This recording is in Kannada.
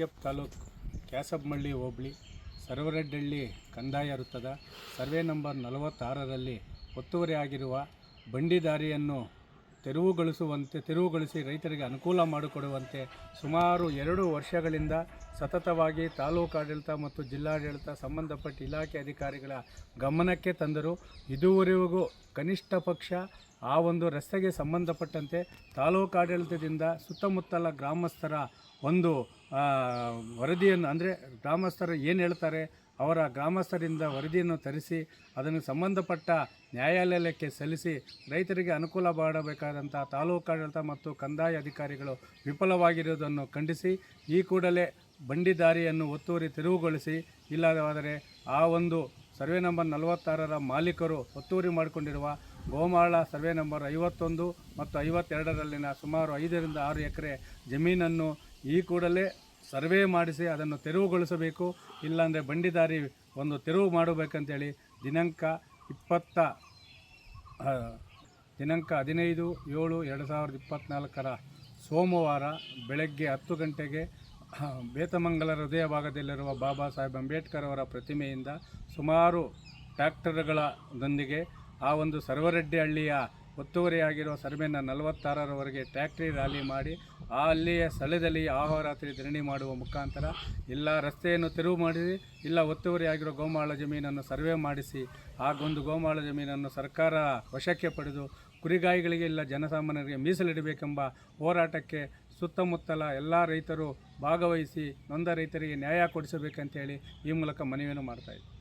ಎಫ್ ತಾಲೂಕು ಕ್ಯಾಸಬ್ಮಳ್ಳಿ ಹೋಬಳಿ ಸರ್ವರೆಡ್ಡಳ್ಳಿ ಕಂದಾಯ ವೃತ್ತದ ಸರ್ವೆ ನಂಬರ್ ನಲವತ್ತಾರರಲ್ಲಿ ಒತ್ತುವರಿಯಾಗಿರುವ ಬಂಡಿ ದಾರಿಯನ್ನು ತೆರವುಗೊಳಿಸುವಂತೆ, ತೆರವುಗೊಳಿಸಿ ರೈತರಿಗೆ ಅನುಕೂಲ ಮಾಡಿಕೊಡುವಂತೆ ಸುಮಾರು ಎರಡು ವರ್ಷಗಳಿಂದ ಸತತವಾಗಿ ತಾಲೂಕಾಡಳಿತ ಮತ್ತು ಜಿಲ್ಲಾಡಳಿತ ಸಂಬಂಧಪಟ್ಟ ಇಲಾಖೆ ಅಧಿಕಾರಿಗಳ ಗಮನಕ್ಕೆ ತಂದರು ಇದುವರೆಗೂ ಕನಿಷ್ಠ ಪಕ್ಷ ಆ ಒಂದು ರಸ್ತೆಗೆ ಸಂಬಂಧಪಟ್ಟಂತೆ ತಾಲೂಕಾಡಳಿತದಿಂದ ಸುತ್ತಮುತ್ತಲ ಗ್ರಾಮಸ್ಥರ ಒಂದು ವರದಿಯನ್ನು, ಅಂದರೆ ಗ್ರಾಮಸ್ಥರು ಏನು ಹೇಳ್ತಾರೆ? ಅವರ ಗ್ರಾಮಸ್ಥರಿಂದ ವರದಿಯನ್ನು ತರಿಸಿ, ಅದನ್ನು ಸಂಬಂಧಪಟ್ಟ ನ್ಯಾಯಾಲಯಕ್ಕೆ ಸಲ್ಲಿಸಿ ರೈತರಿಗೆ ಅನುಕೂಲ ಮಾಡಬೇಕಾದಂಥ ತಾಲೂಕಾಡಳಿತ ಮತ್ತು ಕಂದಾಯ ಅಧಿಕಾರಿಗಳು ವಿಫಲವಾಗಿರುವುದನ್ನು ಖಂಡಿಸಿ, ಈ ಕೂಡಲೇ ಬಂಡಿ ದಾರಿಯನ್ನು ಒತ್ತುವರಿ ತೆರವುಗೊಳಿಸಿ, ಇಲ್ಲವಾದರೆ ಆ ಒಂದು ಸರ್ವೆ ನಂಬರ್ ನಲವತ್ತಾರರ ಮಾಲೀಕರು ಒತ್ತುವರಿ ಮಾಡಿಕೊಂಡಿರುವ ಗೋಮಾಳ ಸರ್ವೆ ನಂಬರ್ ಐವತ್ತೊಂದು ಮತ್ತು ಐವತ್ತೆರಡರಲ್ಲಿನ ಸುಮಾರು ಐದರಿಂದ ಆರು ಎಕರೆ ಜಮೀನನ್ನು ಈ ಕೂಡಲೇ ಸರ್ವೆ ಮಾಡಿಸಿ ಅದನ್ನು ತೆರವುಗೊಳಿಸಬೇಕು. ಇಲ್ಲಾಂದರೆ ಬಂಡಿದಾರಿ ಒಂದು ತೆರವು ಮಾಡಬೇಕಂತೇಳಿ ದಿನಾಂಕ ಇಪ್ಪತ್ತ ದಿನಾಂಕ ಹದಿನೈದು ಏಳು ಎರಡು ಸಾವಿರದ ಇಪ್ಪತ್ತ್ನಾಲ್ಕರ ಸೋಮವಾರ ಬೆಳಗ್ಗೆ ಹತ್ತು ಗಂಟೆಗೆ ಬೇತಮಂಗಲ ಹೃದಯ ಭಾಗದಲ್ಲಿರುವ ಬಾಬಾ ಸಾಹೇಬ್ ಅಂಬೇಡ್ಕರ್ ಅವರ ಪ್ರತಿಮೆಯಿಂದ ಸುಮಾರು ಟ್ರ್ಯಾಕ್ಟರ್ಗಳದೊಂದಿಗೆ ಆ ಒಂದು ಸರ್ವರೆಡ್ಡಿ ಹಳ್ಳಿಯ ಒತ್ತುವರಿಯಾಗಿರುವ ಸರ್ವೆನ ನಲವತ್ತಾರರವರೆಗೆ ಟ್ಯಾಕ್ಟ್ರಿ ರ್ಯಾಲಿ ಮಾಡಿ ಆ ಅಲ್ಲಿಯ ಸ್ಥಳದಲ್ಲಿ ಆಹೋರಾತ್ರಿ ಧರಣಿ ಮಾಡುವ ಮುಖಾಂತರ ಇಲ್ಲ ರಸ್ತೆಯನ್ನು ತೆರವು ಮಾಡಿಸಿ, ಇಲ್ಲ ಒತ್ತುವರಿಯಾಗಿರುವ ಗೋಮಾಳ ಜಮೀನನ್ನು ಸರ್ವೆ ಮಾಡಿಸಿ ಹಾಗೊಂದು ಗೋಮಾಳ ಜಮೀನನ್ನು ಸರ್ಕಾರ ವಶಕ್ಕೆ ಪಡೆದು ಕುರಿಗಾಯಿಗಳಿಗೆ ಇಲ್ಲ ಜನಸಾಮಾನ್ಯರಿಗೆ ಮೀಸಲಿಡಬೇಕೆಂಬ ಹೋರಾಟಕ್ಕೆ ಸುತ್ತಮುತ್ತಲ ಎಲ್ಲ ರೈತರು ಭಾಗವಹಿಸಿ, ನೊಂದ ರೈತರಿಗೆ ನ್ಯಾಯ ಕೊಡಿಸಬೇಕಂತೇಳಿ ಈ ಮೂಲಕ ಮನವಿಯನ್ನು ಮಾಡ್ತಾಯಿದ್ದೆ